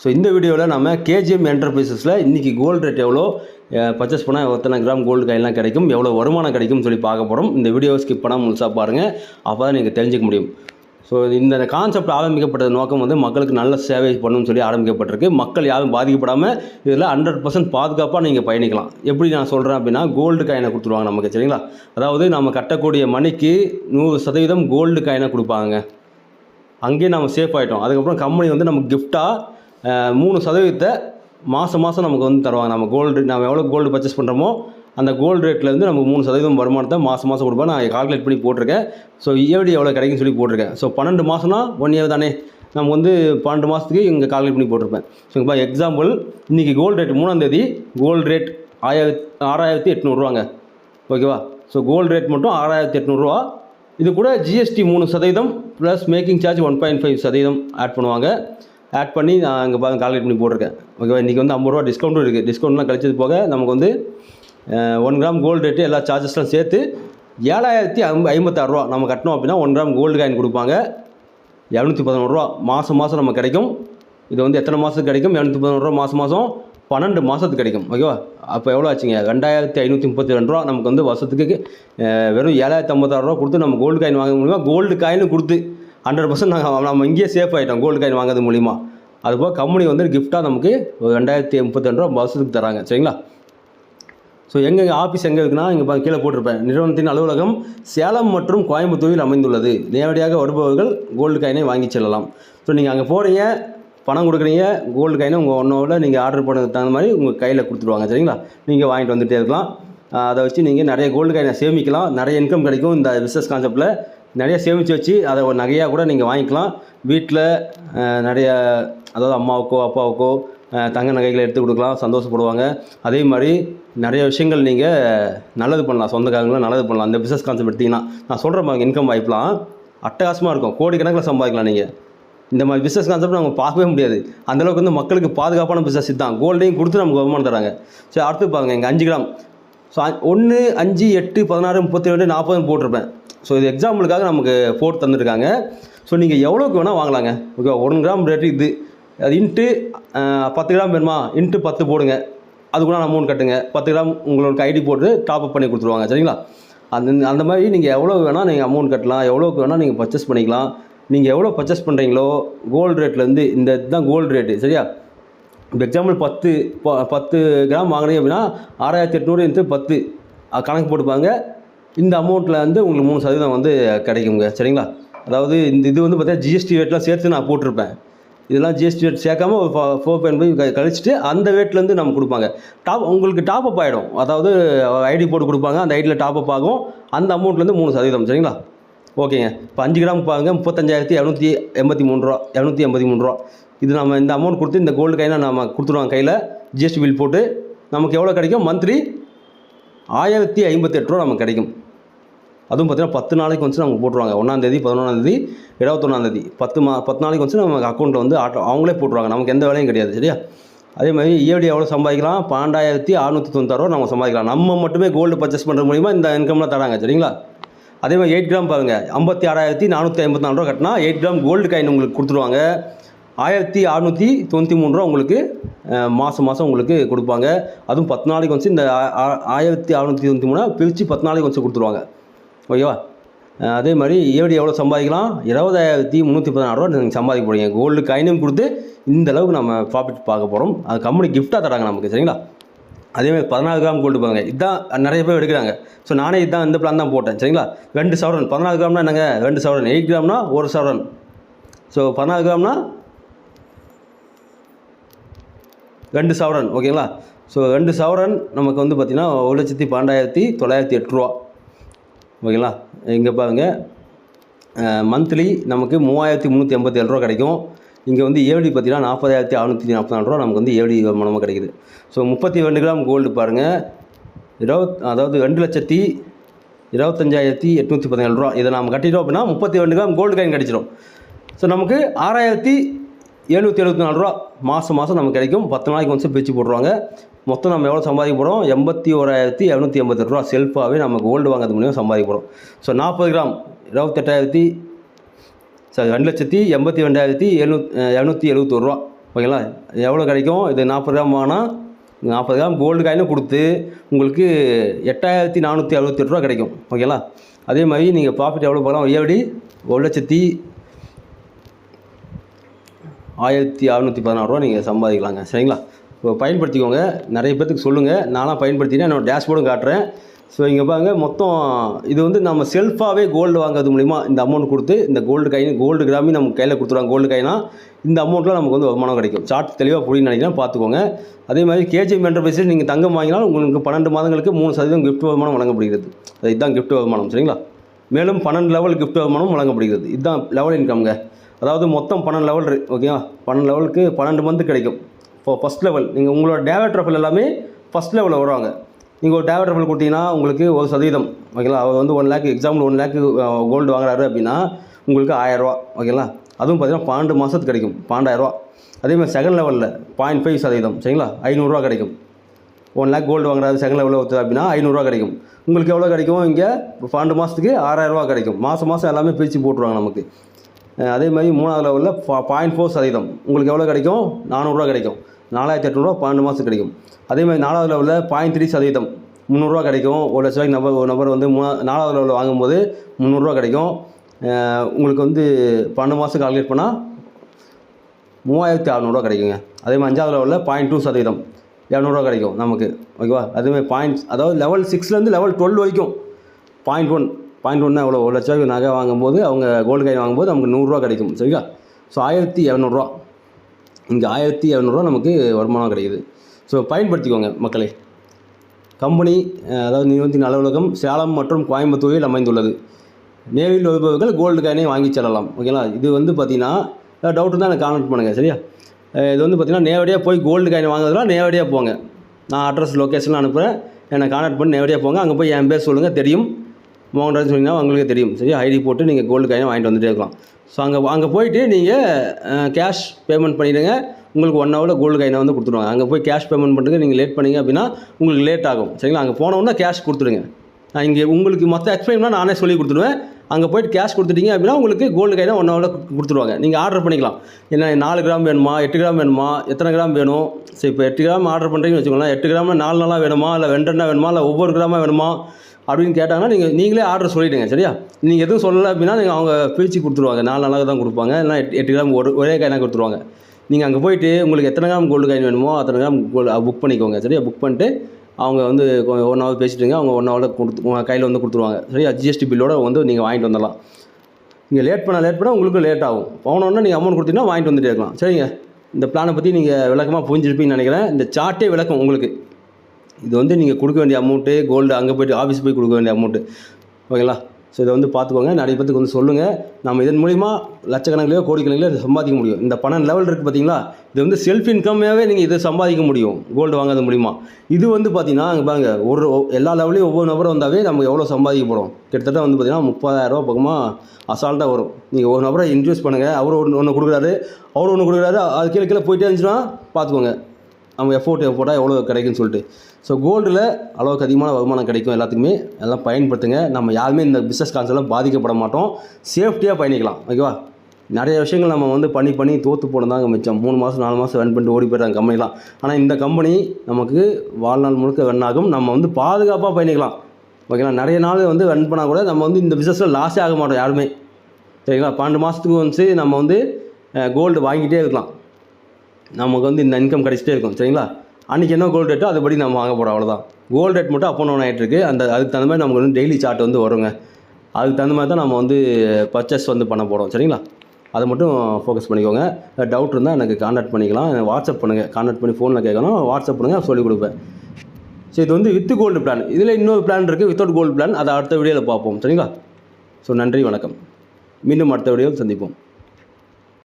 So இந்த வீடியோவில் நம்ம கேஜிஎம் என்டர்பிரைசஸில் இன்றைக்கி கோல்டு ரேட் எவ்வளோ? பர்ச்சேஸ் பண்ணால் எத்தனை கிராம் கோல்டு கையெல்லாம் கிடைக்கும்? எவ்வளோ வருமானம் கிடைக்கும்னு சொல்லி பார்க்க போகிறோம் இந்த வீடியோவை ஸ்கிப் பண்ணால் முழுசாக பாருங்கள் அப்போ தான் நீங்கள் தெரிஞ்சிக்க முடியும். ஸோ இந்த கான்செப்ட் ஆரம்பிக்கப்பட்ட நோக்கம் வந்து மக்களுக்கு நல்ல சேவை பண்ணணும்னு சொல்லி ஆரம்பிக்கப்பட்டிருக்கு. மக்கள் யாரும் பாதிக்கப்படாமல் இதில் ஹண்ட்ரட் பர்சன்ட் பாதுகாப்பாக நீங்கள் பயணிக்கலாம். எப்படி நான் சொல்கிறேன் அப்படின்னா கோல்டு காயினை கொடுத்துருவாங்க நமக்கு சரிங்களா? அதாவது நம்ம கட்டக்கூடிய மணிக்கு நூறு சதவீதம் கோல்டு காயினை கொடுப்பாங்க. அங்கேயே நம்ம சேஃப் ஆகிட்டோம் அதுக்கப்புறம் கம்பெனி வந்து நமக்கு கிஃப்ட்டாக மூணு சதவீதத்தை மாதம் மாதம் நமக்கு வந்து தருவாங்க. நம்ம கோல்டு நம்ம எவ்வளோ கோல்டு பர்ச்சேஸ் பண்ணுறோமோ அந்த கோல்டு ரேட்லேருந்து நமக்கு மூணு சதவீதம் வருமானத்தை மாதம் மாதம் கொடுப்பேன் நான் கால்குலேட் பண்ணி போட்டிருக்கேன். ஸோ இஎவடி எவ்வளோ கிடைக்குன்னு சொல்லி போட்டிருக்கேன். ஸோ பன்னெண்டு மாதம்னா ஒன் இயர் தானே. நம்ம வந்து பன்னெண்டு மாதத்துக்கு இங்கே கால்குலேட் பண்ணி போட்டிருப்பேன். ஸோ இப்போ எக்ஸாம்பிள் இன்றைக்கி கோல்டு ரேட் மூணாந்தேதி கோல்டு ரேட் ஆயிரத்தி ஆறாயிரத்தி எட்நூறுவாங்க ஓகேவா ஸோ கோல்டு ரேட் மட்டும் ஆறாயிரத்தி எட்நூறுரூவா இது கூட ஜிஎஸ்டி மூணு சதவீதம் plus making charge one point five சதவீதம் ஆட் பண்ணுவாங்க. ஆட் பண்ணி நான் இங்கே பார்த்து கால்குலேட் பண்ணி போட்டிருக்கேன். ஓகேவா இன்றைக்கி வந்து ஐம்பது ரூபா டிஸ்கவுண்ட்டும் இருக்குது டிஸ்கவுண்ட்லாம் கழிச்சது போக நமக்கு வந்து ஒன் கிராம் கோல்டு ரேட்டு எல்லா சார்ஜஸ்லாம் சேர்த்து ஏழாயிரத்தி ஐம்ப ஐம்பத்தாறுரூவா நம்ம கட்டினோம் அப்படின்னா ஒன் கிராம் கோல்டு காயின் கொடுப்பாங்க. இரநூத்தி பதினோருவா மாதம் மாதம் நம்ம கிடைக்கும். இது வந்து எத்தனை மாதத்துக்கு கிடைக்கும்? இரநூத்தி பதினோருவா மாதம் மாதம் பன்னெண்டு மாதத்துக்கு கிடைக்கும். ஓகேவா அப்போ எவ்வளோ ஆச்சுங்க? ரெண்டாயிரத்தி ஐநூற்றி முப்பத்தி ரெண்டு ரூபா நமக்கு வந்து வருஷத்துக்கு வெறும் ஏழாயிரத்தி ஐம்பத்தாறு ரூபா கொடுத்து நம்ம கோல்டு காயின் வாங்க முடியுமா? கோல்டு காயினும் கொடுத்து ஹண்ட்ரட் பர்சன்ட் நாங்கள் நம்ம இங்கேயே சேஃப் ஆகிட்டோம் கோல்டு காயின் வாங்குறது மூலிமா அதுபோக கம்பெனி வந்து கிஃப்ட்டாக நமக்கு ரெண்டாயிரத்தி முப்பத்தி ரெண்டு ரூபா வருஷத்துக்கு தராங்க. சரிங்களா? ஸோ எங்கே ஆஃபீஸ் எங்கே இருக்குன்னா இங்கே கீழே போட்டிருப்பேன். நிறுவனத்தின் அலுவலகம் சேலம் மற்றும் கோயம்புத்தூரில் அமைந்துள்ளது. நேரடியாக வருபவர்கள் கோல்டு காயினை வாங்கி செல்லலாம். ஸோ நீங்கள் அங்கே போகிறீங்க பணம் கொடுக்குறீங்க கோல்டு காயினை உங்கள் ஒன்றோவில் நீங்கள் ஆர்டர் பண்ணதுக்கு தகுந்த மாதிரி உங்கள் கையில் கொடுத்துருவாங்க. சரிங்களா? நீங்கள் வாங்கிட்டு வந்துகிட்டே இருக்கலாம். அதை வச்சு நீங்கள் நிறைய கோல்டு காயினை சேமிக்கலாம். நிறைய இன்கம் கிடைக்கும். இந்த பிஸ்னஸ் கான்செப்ட்டில் நிறைய சேமித்து வச்சு அதை ஒரு நகையாக கூட நீங்கள் வாங்கிக்கலாம். வீட்டில் நிறைய அதாவது அம்மாவுக்கோ அப்பாவுக்கோ தங்க நகைகளை எடுத்து கொடுக்கலாம் சந்தோஷப்படுவாங்க. அதே மாதிரி நிறைய விஷயங்கள் நீங்கள் நல்லது பண்ணலாம். சொந்தக்காரங்களும் நல்லது பண்ணலாம். அந்த பிஸ்னஸ் கான்செப்ட் எடுத்திங்கன்னா நான் சொல்கிற மாதிரி இன்கம் வாய்ப்புலாம் அட்டகாசமாக இருக்கும். கோடிக்கணக்கில் சம்பாதிக்கலாம் நீங்கள் இந்த மாதிரி பிஸ்னஸ் கான்செப்ட் நம்ம பார்க்கவே முடியாது. அந்தளவுக்கு வந்து மக்களுக்கு பாதுகாப்பான பிஸ்னஸ் தான் கோல்டையும் கொடுத்து நமக்கு வருமானம் தராங்க. சரி அடுத்து பாருங்கள் இங்கே அஞ்சு கிராம். ஸோ ஒன்று அஞ்சு எட்டு பதினாறு முப்பத்தி ரெண்டு நாற்பதுன்னு போட்டிருப்பேன். ஸோ இது எக்ஸாம்பிளுக்காக நமக்கு போட்டு தந்திருக்காங்க. ஸோ நீங்கள் எவ்வளோக்கு வேணால் வாங்கலாங்க. ஓகே ஒன் கிராம் ரேட்டு இது. அது இன்ட்டு பத்து கிராம் வேணுமா? இன்ட்டு பத்து போடுங்க. அதுக்குள்ள அமௌண்ட் கட்டுங்க. பத்து கிராம் உங்களுக்கு ஐடி போட்டு டாப் அப் பண்ணி கொடுத்துருவாங்க. சரிங்களா? அந்த அந்த மாதிரி நீங்கள் எவ்வளோ வேணால் நீங்கள் அமௌண்ட் கட்டலாம். எவ்வளோக்கு வேணால் நீங்கள் பர்ச்சேஸ் பண்ணிக்கலாம். நீங்கள் எவ்வளோ பர்ச்சேஸ் பண்ணுறீங்களோ கோல்டு ரேட்லேருந்து இந்த இதுதான் கோல்டு ரேட்டு சரியா? இப்போ எக்ஸாம்பிள் பத்து ப- பத்து கிராம் வாங்கினீங்க அப்படின்னா ஆறாயிரத்தி எட்நூறு இன்ட்டு பத்து. கணக்கு போட்டுப்பாங்க. இந்த அமௌண்ட்டில் வந்து உங்களுக்கு மூணு சதவீதம் வந்து கிடைக்குங்க. சரிங்களா? அதாவது இந்த இது வந்து பார்த்தீங்கன்னா ஜிஎஸ்டி ரேட்லாம் சேர்த்து நான் போட்டிருப்பேன். இதெல்லாம் ஜிஎஸ்டி ரேட் சேர்க்காம ஒரு ஃபோர் பாயிண்ட் ஃபைவ் கழிச்சிட்டு அந்த ரேட்லேருந்து நம்ம கொடுப்பாங்க. டாப் உங்களுக்கு டாப் அப் ஆகிடும் அதாவது ஐடி போட்டு கொடுப்பாங்க. அந்த ஐடியில் டாப் அப் ஆகும். அந்த அமௌண்ட்லேருந்து மூணு சதவீதம். சரிங்களா? ஓகேங்க. இப்போ அஞ்சு கிராம் பாருங்க. முப்பத்தஞ்சாயிரத்தி இரநூத்தி எண்பத்தி மூணு ரூபா. இரநூத்தி எண்பத்தி மூணு ரூபா. இது நம்ம இந்த அமௌண்ட் கொடுத்து இந்த கோல்டு கையில் நம்ம கொடுத்துருவாங்க கையில். ஜிஎஸ்டி பில் போட்டு நமக்கு எவ்வளோ கிடைக்கும்? மந்த்லி ஆயிரத்தி ஐம்பத்தெட்டு ரூபா நமக்கு கிடைக்கும். அதுவும் பார்த்திங்கன்னா பத்து நாளைக்கு வந்து நமக்கு போட்டுருவாங்க. ஒன்றாந்தேதி பதினொன்றாந்தேதி இருபத்தொன்னாந்தேதி பத்து மா பத்து நாளைக்கு வந்து நமக்கு அக்கௌண்ட்டில் வந்து ஆட்டோ அவங்களே போட்டுருவாங்க. நமக்கு எந்த வேலையும் கிடையாது. சரியா? அதே மாதிரி இஎடி எவ்வளோ சம்பாதிக்கலாம்? பன்னெண்டாயிரத்தி அறுநூற்றி தொண்ணூத்தாறு நம்ம சம்பாதிக்கலாம். நம்ம மட்டுமே கோல்டு பர்ச்சேஸ் பண்ணுற மூலிமா இந்த இன்கம்லாம் தராங்க. சரிங்களா? அதே மாதிரி எயிட் கிராம் பாருங்கள் ஐம்பத்தி ஆறாயிரத்தி நானூற்றி ஐம்பத்தி நாலு ரூபா கட்டினா எயிட் கிராம் கோல்டு காயின் உங்களுக்கு கொடுத்துருவாங்க. ஆயிரத்தி அறநூற்றி தொண்ணூற்றி மூணு ரூபா உங்களுக்கு மாதம் மாதம் உங்களுக்கு கொடுப்பாங்க. அதுவும் பத்து நாளைக்கு வந்து இந்த ஆயிரத்தி அறநூற்றி தொண்ணூற்றி மூணு பிரித்து பத்து நாளைக்கு வந்து கொடுத்துருவாங்க. ஓகேவா? அதே மாதிரி ஏடி எவ்வளோ சம்பாதிக்கலாம்? இருபதாயிரத்தி முந்நூற்றி பதினாறு ரூபா நீங்கள் சம்பாதிக்க போகிறீங்க கோல்டு காயினும் கொடுத்து இந்த அளவுக்கு நம்ம ப்ராஃபிட் பார்க்க போகிறோம் அது கம்பெனி கிஃப்ட்டாக தராங்க நமக்கு சரிங்களா? அதே மாதிரி பதினாலு கிராம் கோல்டு பாருங்க. இதுதான் நிறைய பேர் எடுக்கிறாங்க. ஸோ நானே இதுதான் இந்த பிளான் தான் போட்டேன் சரிங்களா? ரெண்டு சவரன். பதினாலு கிராம்னா என்னங்க? ரெண்டு சவரன். எயிட் கிராம்னா ஒரு சவரன். ஸோ பதினாலு கிராம்னா ரெண்டு சவரன் ஓகேங்களா? ஸோ ரெண்டு சவரன் நமக்கு வந்து பார்த்திங்கன்னா ஒரு லட்சத்தி பன்னெண்டாயிரத்தி தொள்ளாயிரத்தி எட்டுருவா ஓகேங்களா? இங்கே பாருங்கள் மந்த்லி நமக்கு மூவாயிரத்தி முந்நூற்றி எண்பத்தி ஏழு ரூபா கிடைக்கும். இங்கே வந்து ஏழு பார்த்தீங்கன்னா நாற்பதாயிரத்தி அறநூற்றி நாற்பத்தி நாலு ரூபா நமக்கு வந்து ஏழு மூலமாக கிடைக்குது. ஸோ முப்பத்தி ரெண்டு கிராம் கோல்டு பாருங்கள் இருபத் அதாவது ரெண்டு லட்சத்தி இருபத்தஞ்சாயிரத்தி எட்நூற்றி பதினேழு ரூபா இதை நம்ம கட்டிட்டோம் அப்படின்னா முப்பத்தி ரெண்டு கிராம் கோல்டு காயின் கிடச்சிரும். ஸோ நமக்கு ஆறாயிரத்தி எழுநூற்றி எழுபத்தி நாலு ரூபா. மாதம் மாதம் நமக்கு கிடைக்கும். பத்து நாளைக்கு வந்து பிரித்து போட்டுருவாங்க மொத்தம் நம்ம எவ்வளோ சம்பாதிக்க போகிறோம் எண்பத்தி ஓராயிரத்தி இரநூத்தி எண்பத்தெட்டு ரூபா. செல்ஃபாகவே நம்ம கோல்டு வாங்குறது மூலியம் சம்பாதிக்க போகிறோம் ஸோ நாற்பது கிராம் இருபத்தெட்டாயிரத்தி சாரி ரெண்டு லட்சத்தி எண்பத்தி ரெண்டாயிரத்தி எழுநூ இரநூத்தி எழுபத்தொரு ரூபா. ஓகேங்களா? எவ்வளோ கிடைக்கும்? இது நாற்பது கிராம் வாங்கினா நாற்பது கிராம் கோல்டு காயினும் கொடுத்து உங்களுக்கு எட்டாயிரத்தி நானூற்றி அறுபத்தெட்டு ரூபா கிடைக்கும். ஓகேங்களா? அதே மாதிரி நீங்கள் ப்ராஃபிட் எவ்வளோ போகலாம் ஏடி ஒரு லட்சத்தி ஆயிரத்தி அறநூற்றி பதினாறுரூவா நீங்கள் சம்பாதிக்கலாங்க. சரிங்களா? இப்போ பயன்படுத்திக்கோங்க. நிறைய பேர்த்துக்கு சொல்லுங்கள் நானாக பயன்படுத்தினேன் என்னோட டேஷ்போர்டும் காட்டுறேன். ஸோ இங்கே பாருங்க. மொத்தம் இது வந்து நம்ம செல்ஃபாகவே கோல்டு வாங்குறது மூலிமா இந்த அமௌண்ட் கொடுத்து இந்த கோல்டு காயின் கோல்டு கிராமி நம்ம கையில் கொடுத்துருவாங்க. கோல்டு காயினா இந்த அமௌண்ட்டில் நமக்கு வந்து வருமானம் கிடைக்கும். சார்ட் தெளிவாக புரியுன்னு நினைக்கிறேன். பார்த்துக்கோங்க. அதே மாதிரி கேஜிஎம் என்டர்பிரைஸில் நீங்கள் தங்கம் வாங்கினாலும் உங்களுக்கு பன்னெண்டு மாதங்களுக்கு மூணு சதவீதம் கிஃப்ட் வருமானம் வழங்கப்படுகிறது. அது இதுதான் gift வருமானம். சரிங்களா? மேலும் பன்னெண்டு லெவல் கிஃப்ட் வருமானம் வழங்கப்படுகிறது. இதுதான் லெவல் இன்கம்ங்க அதாவது மொத்தம் பன்னெண்டு லெவல் இருக்குது ஓகேவா பன்னெண்டு லெவலுக்கு பன்னெண்டு மந்த் கிடைக்கும். இப்போ ஃபஸ்ட் லெவல் நீங்கள் உங்களோட டேவட் ரஃபல் எல்லாமே ஃபஸ்ட் லெவலில் வருவாங்க. நீங்கள் ஒரு டேவட் ரஃபல் கொடுத்தீங்கன்னா உங்களுக்கு ஒரு சதவீதம் ஓகேங்களா அவர் வந்து one lakh example one lakh gold வாங்குறாரு அப்படின்னா உங்களுக்கு ஆயிரரூவா ஓகேங்களா அதுவும் பார்த்தீங்கன்னா பன்னெண்டு மாதத்துக்கு கிடைக்கும் பன்னெண்டாயிரரூவா ரூபா. அதேமாதிரி செகண்ட் லெவலில் பாயிண்ட் ஃபைவ் சதவீதம் சரிங்களா? ஐநூறுரூவா கிடைக்கும். ஒன் லேக் கோல்டு வாங்குறாரு செகண்ட் லெவலில் ஒருத்தர் அப்படின்னா ஐநூறுரூவா கிடைக்கும். உங்களுக்கு எவ்வளோ கிடைக்கும் இங்கே பன்னெண்டு மாதத்துக்கு ஆறாயிரரூவா கிடைக்கும். மாதம் மாதம் எல்லாமே பிரித்து போட்டுருவாங்க நமக்கு. அதே மாதிரி மூணாவது லெவலில் பாயிண்ட் ஃபோர் சதவீதம் உங்களுக்கு எவ்வளோ கிடைக்கும்? நானூறுரூவா கிடைக்கும். நாலாயிரத்தி எட்நூறுவா பன்னெண்டு மாதம் கிடைக்கும். அதே மாதிரி நாலாவது லெவலில் பாயிண்ட் த்ரீ சதவீதம். முந்நூறுரூவா கிடைக்கும். ஒரு லட்ச ரூபாய்க்கு நபர் ஒரு நபர் வந்து மூணா நாலாவது லெவலில் வாங்கும்போது முந்நூறுரூவா கிடைக்கும். உங்களுக்கு வந்து பன்னெண்டு மாதம் கால்குலேட் பண்ணால் மூவாயிரத்தி அறநூறுவா கிடைக்குங்க. அதே மாதிரி அஞ்சாவது லெவலில் பாயிண்ட் டூ சதவீதம். இரநூறுவா கிடைக்கும் நமக்கு. ஓகேவா? அதேமாதிரி பாயிண்ட்ஸ் அதாவது லெவல் சிக்ஸ்லேருந்து லெவல் டுவெல் வரைக்கும். பாயிண்ட் ஒன் பாயிண்ட் ஒன்று அவ்வளோ ஒரு லட்ச ரூபாய்க்கு நகை வாங்கும்போது அவங்க கோல்டு காயின் வாங்கும்போது நமக்கு நூறுரூவா கிடைக்கும். சரிங்களா? ஸோ ஆயிரத்தி இரநூறுவா இங்கே ஆயிரத்தி இரநூறுவா நமக்கு வருமானம் கிடைக்குது. ஸோ பயன்படுத்திக்கோங்க மக்களே. கம்பெனி அதாவது நிறுவனத்தின் அலுவலகம் சேலம் மற்றும் கோயம்புத்தூரில் அமைந்துள்ளது. நேரில் வருபவர்கள் கோல்டு காயினை வாங்கி செல்லலாம். ஓகேங்களா இது வந்து பார்த்தீங்கன்னா டவுட் தான் எனக்கு கான்டாக்ட் பண்ணுங்கள் சரியா? இது வந்து பார்த்தீங்கன்னா நேரடியாக போய் கோல்டு காயின் வாங்குறதுலாம் நேரடியாக போங்க. நான் அட்ரஸ் லொக்கேஷன் அனுப்புகிறேன் என்னை கான்டாக்ட் பண்ணி நேரடியாக போங்க. அங்கே போய் என் பேர் சொல்லுங்கள் தெரியும். மோகன்ராஜ் சொன்னீங்கன்னா உங்களுக்கு தெரியும். சரி ஐடி போட்டு நீங்கள் கோல்டு காயினை வாங்கிட்டு வந்துட்டே இருக்கலாம். ஸோ அங்கே அங்கே போயிட்டு நீங்கள் கேஷ் பேமெண்ட் பண்ணிவிடுங்க உங்களுக்கு ஒன் ஹவரில் கோல்டு காயினை வந்து கொடுத்துருவாங்க. அங்கே போய் கேஷ் பேமெண்ட் பண்ணுறது நீங்கள் லேட் பண்ணீங்க அப்படின்னா உங்களுக்கு லேட் ஆகும். சரிங்களா? அங்கே போனோன்னா கேஷ் கொடுத்துருங்க நான் இங்கே உங்களுக்கு மொத்த எக்ஸ்பிளைன்னா நானே சொல்லி கொடுத்துருவேன் அங்கே போயிட்டு கேஷ் கொடுத்துட்டீங்க அப்படின்னா உங்களுக்கு கோல்டு காயினை ஒன் ஹவரில் கொடுத்துருவாங்க. நீங்கள் ஆர்டர் பண்ணிக்கலாம். என்ன நாலு கிராம் வேணுமா? எட்டு கிராம் வேணுமா? எத்தனை கிராம் வேணும்? சரி இப்போ எட்டு கிராம் ஆர்டர் பண்ணுறீங்கன்னு வச்சுக்கோங்களேன். எட்டு கிராமில் நாலு நாளாக வேணுமா? இல்லை ரெண்டு வேணுமா? இல்லை ஒவ்வொரு கிராமாக வேணுமா? அப்படின்னு கேட்டாங்கன்னா நீங்கள் நீங்களே ஆர்டர் சொல்லிவிடுங்க சரியா? நீங்கள் எதுவும் சொல்லலை அப்படின்னா நீங்கள் அவங்க பிரித்து கொடுத்துருவாங்க. நாலு நாளாக தான் கொடுப்பாங்க. இல்லைனா எட்டு எட்டு கிராம் ஒரு ஒரே காயினாக கொடுத்துருவாங்க. நீங்கள் அங்கே போயிட்டு உங்களுக்கு எத்தனை கிராம் கோல்டு காயின் வேணுமோ அத்தனை கிராம் கோல்டு புக் பண்ணிக்கோங்க சரியா? புக் பண்ணிட்டு அவங்க வந்து ஒன் ஹவர் பேசிட்டுங்க அவங்க ஒன் ஹவரில் கொடுத்து உங்கள் கையில் வந்து கொடுத்துருவாங்க சரியா? ஜிஎஸ்டி பில்லோட வந்து நீங்கள் வாங்கிட்டு வந்துடலாம். நீங்கள் லேட் பண்ண லேட் பண்ணால் உங்களுக்கு லேட் ஆகும். போனோன்னா நீங்கள் அமௌண்ட் கொடுத்தீங்கன்னா வாங்கிட்டு வந்துட்டே இருக்கலாம். சரிங்க? இந்த பிளானை பற்றி நீங்கள் விளக்கமாக புரிஞ்சிருப்பீங்கன்னு நினைக்கிறேன். இந்த சார்ட்டே விளக்கம் உங்களுக்கு. இது வந்து நீங்கள் கொடுக்க வேண்டிய அமௌண்ட்டு கோல்டு அங்கே போய்ட்டு ஆஃபீஸ் போய் கொடுக்க வேண்டிய அமௌண்ட்டு ஓகேங்களா ஸோ இதை வந்து பார்த்துக்கோங்க. நிறைய பேத்துக்கு வந்து சொல்லுங்கள் நம்ம இதன் மூலிமா லட்சக்கணக்கிலையோ கோடிக்கணக்கிலையோ இதை சம்பாதிக்க முடியும். இந்த பணம் லெவல் இருக்குது பார்த்தீங்களா இது வந்து செல்ஃப் இன்கம்மாகவே நீங்கள் இதை சம்பாதிக்க முடியும். கோல்டு வாங்காத மூலிமா இது வந்து பார்த்தீங்கன்னா அங்கே பாருங்க ஒரு எல்லா லெவலையும் ஒவ்வொரு நபரும் வந்தாவே நம்ம எவ்வளோ சம்பாதிக்க போகிறோம் கிட்டத்தட்ட வந்து பார்த்தீங்கன்னா முப்பதாயிரரூபா பக்கமாக அசால்ட்டாக வரும். நீங்கள் ஒரு நபரை இன்வெஸ்ட் பண்ணுங்கள் அவர் ஒன்று ஒன்று கொடுக்குறாரு. அவர் ஒன்று கொடுக்குறாரு. அது கீழே கீழே போயிட்டே இருந்துச்சுன்னா பார்த்துக்கோங்க. நம்ம எஃபோர்ட் போட்டால் எவ்வளோ கிடைக்கும்னு சொல்லிட்டு. ஸோ கோல்டில் அளவுக்கு அதிகமான வருமானம் கிடைக்கும் எல்லாத்துக்குமே. எல்லாம் பயன்படுத்துங்க. நம்ம யாருமே இந்த பிஸ்னஸ் கான்செப்டில் பாதிக்கப்பட மாட்டோம். சேஃப்டியாக பயணிக்கலாம். ஓகேவா நிறைய விஷயங்கள் நம்ம வந்து பண்ணி பண்ணி தோற்று போனதாங்க மிச்சம். மூணு மாதம் நாலு மாதம் ரன் பண்ணிட்டு ஓடி போயிடுறாங்க கம்பெனிலாம். ஆனால் இந்த கம்பெனி நமக்கு வாழ்நாள் முழுக்க ரன் ஆகும். நம்ம வந்து பாதுகாப்பாக பயணிக்கலாம். ஓகேங்களா நிறைய நாள் வந்து ரன் பண்ணால் கூட நம்ம வந்து இந்த பிஸ்னஸில் லாஸே ஆக மாட்டோம் யாருமே. சரிங்களா? பன்னெண்டு மாதத்துக்கு வந்து நம்ம வந்து கோல்டு வாங்கிட்டே இருக்கலாம். நமக்கு வந்து இந்த இன்கம் கிடச்சிட்டே இருக்கும் சரிங்களா? அன்றைக்கி என்ன கோல்டு ரேட்டோ அதுபடி நம்ம வாங்க போகிறோம் அவ்வளோதான் கோல்டு ரேட் மட்டும் அப்போ ஒன்று ஆகிட்டுருக்கு அந்த அதுக்கு தகுந்த மாதிரி நமக்கு வந்து டெய்லி சார்ட் வந்து வருங்க. அதுக்கு தகுந்த மாதிரி தான் நம்ம வந்து பர்ச்சேஸ் வந்து பண்ண போகிறோம் சரிங்களா? அதை மட்டும் ஃபோக்கஸ் பண்ணிக்கோங்க. டவுட் இருந்தால் எனக்கு காண்டாக்ட் பண்ணிக்கலாம். வாட்ஸ்அப் பண்ணுங்கள் காண்டாக்ட் பண்ணி ஃபோனில் கேட்கணும் வாட்ஸ்அப் பண்ணுங்கள் சொல்லிக் கொடுப்பேன். ஸோ இது வந்து வித் கோல்டு பிளான் இதில் இன்னொரு பிளான் இருக்குது வித்தவுட் கோல்டு பிளான் அதை அடுத்த வீடியோவில் பார்ப்போம் சரிங்களா? ஸோ நன்றி வணக்கம். மீண்டும் அடுத்த வீடியோவில் சந்திப்போம்.